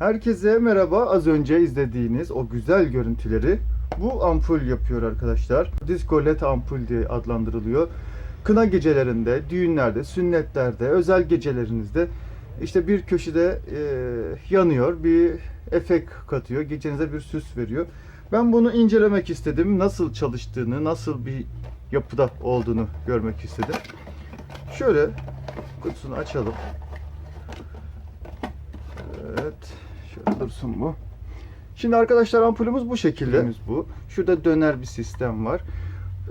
Herkese merhaba. Az önce izlediğiniz o güzel görüntüleri bu ampul yapıyor arkadaşlar. Disco LED ampul diye adlandırılıyor. Kına gecelerinde, düğünlerde, sünnetlerde, özel gecelerinizde işte bir köşede e, yanıyor, bir efekt katıyor, gecenize bir süs veriyor. Ben bunu incelemek istedim. Nasıl çalıştığını, nasıl bir yapıda olduğunu görmek istedim. Şöyle kutusunu açalım. Evet. Şöyle dursun bu. Şimdi arkadaşlar ampulümüz bu şekilde. bu. Şurada döner bir sistem var.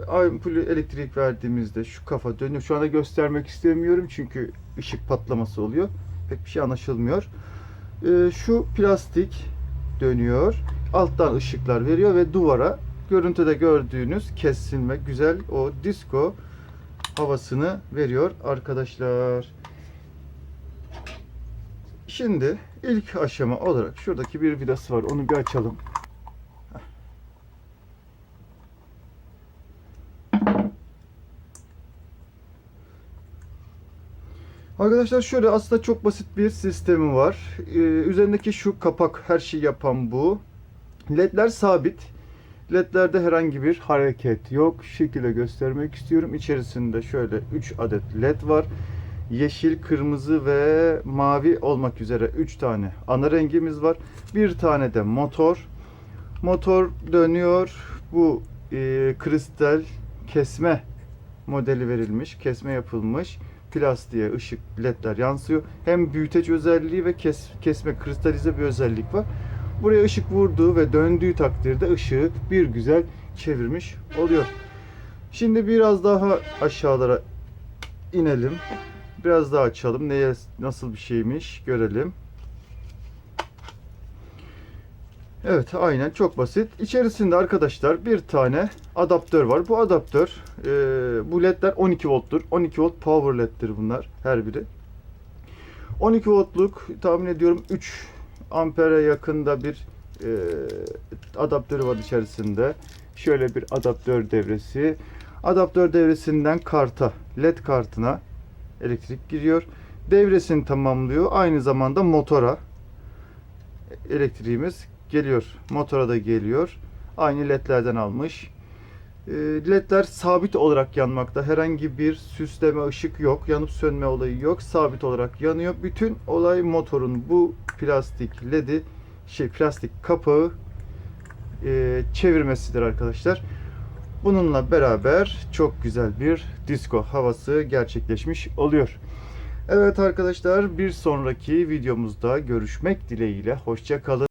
Ampulü elektrik verdiğimizde şu kafa dönüyor. Şu anda göstermek istemiyorum çünkü ışık patlaması oluyor. Pek bir şey anlaşılmıyor. Ee, şu plastik dönüyor. Alttan ışıklar veriyor ve duvara görüntüde gördüğünüz kesilme güzel o disco havasını veriyor arkadaşlar. Şimdi ilk aşama olarak şuradaki bir vidası var. Onu bir açalım. Arkadaşlar şöyle aslında çok basit bir sistemi var. Ee, üzerindeki şu kapak her şeyi yapan bu. LED'ler sabit. LED'lerde herhangi bir hareket yok. Şekilde göstermek istiyorum. İçerisinde şöyle 3 adet LED var yeşil, kırmızı ve mavi olmak üzere 3 tane ana rengimiz var. Bir tane de motor. Motor dönüyor. Bu e, kristal kesme modeli verilmiş. Kesme yapılmış. Plastiğe ışık ledler yansıyor. Hem büyüteç özelliği ve kes, kesme kristalize bir özellik var. Buraya ışık vurduğu ve döndüğü takdirde ışığı bir güzel çevirmiş oluyor. Şimdi biraz daha aşağılara inelim. Biraz daha açalım. Neye nasıl bir şeymiş görelim. Evet aynen çok basit. İçerisinde arkadaşlar bir tane adaptör var. Bu adaptör e, bu ledler 12 volttur. 12 volt power leddir bunlar her biri. 12 voltluk tahmin ediyorum 3 ampere yakında bir e, adaptörü var içerisinde. Şöyle bir adaptör devresi. Adaptör devresinden karta, led kartına elektrik giriyor. Devresini tamamlıyor. Aynı zamanda motora elektriğimiz geliyor. Motora da geliyor. Aynı ledlerden almış. Ee, Ledler sabit olarak yanmakta. Herhangi bir süsleme ışık yok. Yanıp sönme olayı yok. Sabit olarak yanıyor. Bütün olay motorun bu plastik ledi şey plastik kapağı e, çevirmesidir arkadaşlar. Bununla beraber çok güzel bir disco havası gerçekleşmiş oluyor. Evet arkadaşlar bir sonraki videomuzda görüşmek dileğiyle. Hoşça kalın.